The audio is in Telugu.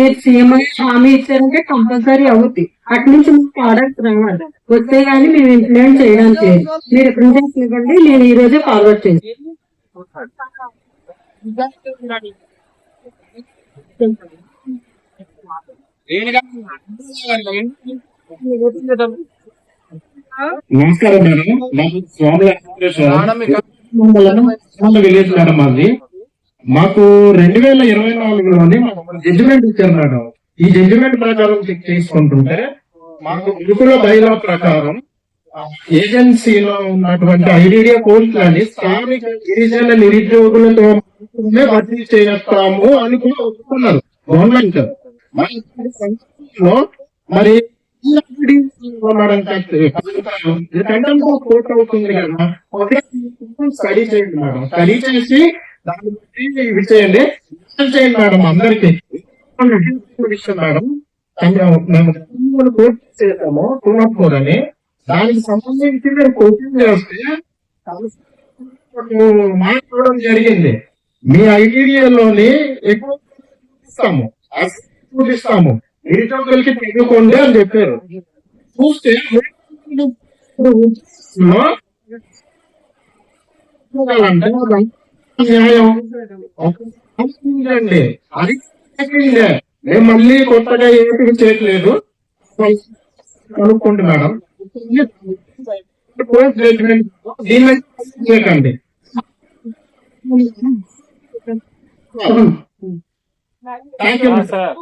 మీరు సీఎం హామీ ఇచ్చారంటే కంపల్సరీ అవుద్ది అటు నుంచి మీకు ఆర్డర్స్ రావాలి వస్తే గానీ మేము ఇంప్లిమెంట్ చేయడానికి లేదు. మీరు రిప్రజెంట్ ఇవ్వండి నేను ఈ రోజే ఫార్వర్డ్ చేస్తాను నమస్కారం మేడం. స్వామి విలేజ్ మేడం మాది. మాకు రెండు వేల ఇరవై నాలుగులోనే జడ్జిమెంట్ ఇచ్చారు మేడం. ఈ జడ్జిమెంట్ ప్రకారం చెక్ చేసుకుంటుంటే మాకు గురుకుల బైలా ప్రకారం ఏజెన్సీలో ఉన్నటువంటి ఐడియా కోర్సులని స్థానిక గిరిజన నిరుద్యోగులతో మాత్రమే భర్తీ చేస్తాము అని కూడా ఒప్పుకున్నారు గవర్నమెంట్. మరి లో మరి కోర్ట్ అవుతుంది కదా. స్టడీ చేయండి మేడం. స్టడీ చేసి దాన్ని బట్టి ఇవి చేయండి. చేయండి మేడం అందరికి. మేడం. మేము కోర్టు చేసాము టూ నాట్ ఫోర్ అని. దానికి సంబంధించి మేము కోచింగ్ చేస్తే మాట్లాడడం జరిగింది. మీ ఐడియాలోని ఎక్కువ ఇస్తాము. చూపిస్తాము. నిరుద్యోగులకి చదువుకోండి అని చెప్పారు. చూస్తే న్యాయం అండి అది చెప్పిందే. మేము మళ్ళీ కొత్తగా ఏపీ చేయట్లేదు. కనుక్కోండి మేడం. పోస్ట్ జడ్జిమెంట్ దీన్ని చేయకండి. Thank you. సార్.